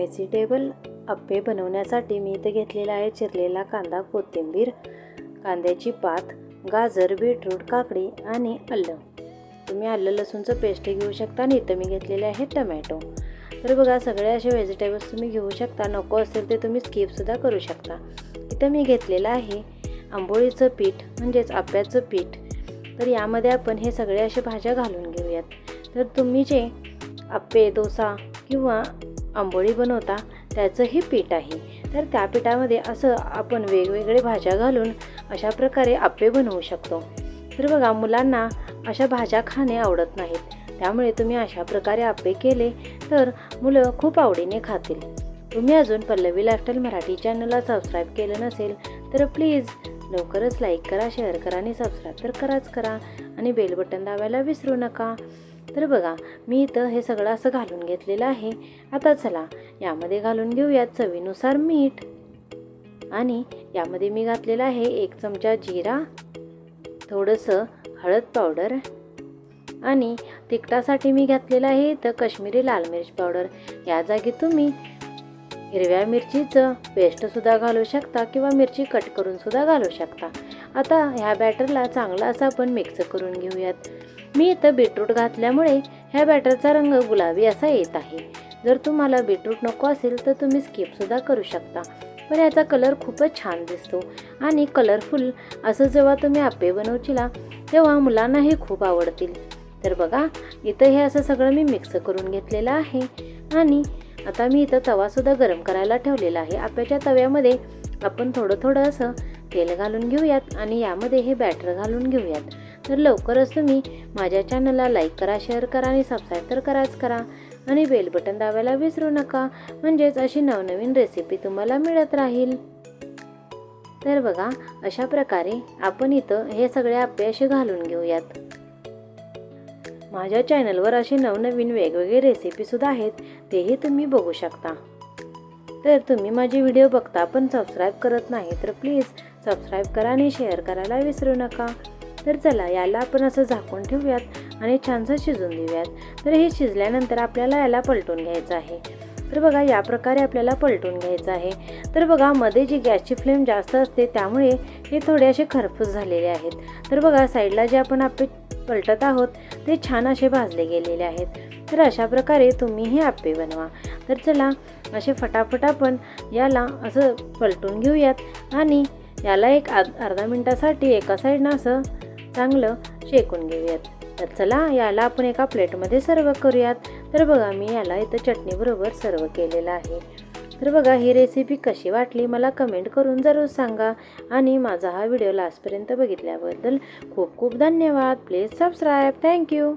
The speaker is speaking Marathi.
व्हेजिटेबल अप्पे बनवण्यासाठी मी इथं घेतलेला आहे चिरलेला कांदा कोथिंबीर कांद्याची पात गाजर बीटरूट काकडी आणि आलं. तुम्ही आलं लसूणचं पेस्ट घेऊ शकता आणि इथं मी घेतलेले आहे टमॅटो. तर बघा सगळे असे व्हेजिटेबल्स तुम्ही घेऊ शकता. नको असेल ते तुम्ही स्किपसुद्धा करू शकता. इथं मी घेतलेलं आहे आंबोळीचं पीठ म्हणजेच आप्याचं पीठ. तर यामध्ये आपण हे सगळे असे भाज्या घालून घेऊयात. तर तुम्ही जे आप्पे डोसा किंवा आंबोळी बनवता त्याचंही पीठ आहे. तर त्या पिठामध्ये असं आपण वेगवेगळे भाज्या घालून अशा प्रकारे आप्पे बनवू शकतो. तर बघा मुलांना अशा भाज्या खाणे आवडत नाहीत. त्यामुळे तुम्ही अशा प्रकारे आप्पे केले तर मुलं खूप आवडीने खातील. तुम्ही अजून पल्लवी लाईफस्टाईल मराठी चॅनलला सबस्क्राईब केलं नसेल तर प्लीज लवकरच लाईक करा शेअर करा आणि सबस्क्राईब तर कराच करा. आणि बेल बटन दाबायला विसरू नका. तर बघा मी इथं हे सगळं असं घालून घेतलेलं आहे. आता चला यामध्ये घालून घेऊयात चवीनुसार मीठ. आणि यामध्ये मी घातलेलं आहे एक चमचा जिरा थोडंसं हळद पावडर. आणि तिखटासाठी मी घातलेलं आहे इथं काश्मीरी लाल मिरच पावडर. या जागी तुम्ही हिरव्या मिरचीचं पेस्टसुद्धा घालू शकता किंवा मिरची कट करूनसुद्धा घालू शकता. आता ह्या बॅटरला चांगला असा आपण मिक्स करून घेऊयात. मी इथं बीटरूट घातल्यामुळे ह्या बॅटरचा रंग गुलाबी असा येत आहे. जर तुम्हाला बीटरूट नको असेल तर तुम्ही स्किपसुद्धा करू शकता. पण याचा कलर खूपच छान दिसतो आणि कलरफुल असं जेव्हा तुम्ही आप्पे बनवशीला तेव्हा मुलांनाही खूप आवडतील. तर बघा इथं हे असं सगळं मी मिक्स करून घेतलेलं आहे आणि आता मी इथं तवासुद्धा गरम करायला ठेवलेला आहे. आप्याच्या तव्यामध्ये आपण थोडं थोडं असं तेल घालून घेऊयात आणि यामध्ये हे बॅटर घालून घेऊयात. तर लवकरच तुम्ही माझ्या चॅनलला लाईक करा शेअर करा आणि सबस्क्राईब तर कराच करा. आणि बेल बटन दाबायला विसरू नका. म्हणजेच अशी नवनवीन रेसिपी तुम्हाला मिळत राहील. तर बघा अशा प्रकारे आपण इथं हे सगळे आप्पे असे घालून घेऊयात. माझ्या चॅनलवर असे नवनवीन वेगवेगळे रेसिपीसुद्धा आहेत तेही तुम्ही बघू शकता. तर तुम्ही माझे व्हिडिओ बघता पण सबस्क्राईब करत नाही तर प्लीज सबस्क्राईब करा आणि शेअर करायला विसरू नका. तर चला याला आपण असं झाकून ठेवूयात आणि छानसं शिजून देऊयात. तर हे शिजल्यानंतर आपल्याला याला पलटून घ्यायचं आहे. तर बघा या प्रकारे आपल्याला पलटून घ्यायचं आहे. तर बघा मध्ये जी गॅसची फ्लेम जास्त असते त्यामुळे हे थोडे असे खरपूस झालेले आहेत. तर बघा साईडला जे आपण आप्पे पलटत आहोत ते छान असे भाजले गेलेले आहेत. तर अशा प्रकारे तुम्ही हे आप्पे बनवा. तर चला असे फटाफट आपण याला असं पलटून घेऊयात आणि याला एक अर्धा मिनटासाठी एका साईडनं असं चांगलं शेकून घेऊयात. तर चला याला आपण एका प्लेटमध्ये सर्व करूयात. तर बघा मी याला इथं चटणीबरोबर सर्व केलेलं आहे. तर बघा ही रेसिपी कशी वाटली मला कमेंट करून जरूर सांगा. आणि माझा हा व्हिडिओ लास्टपर्यंत बघितल्याबद्दल खूप खूप धन्यवाद. Please subscribe thank you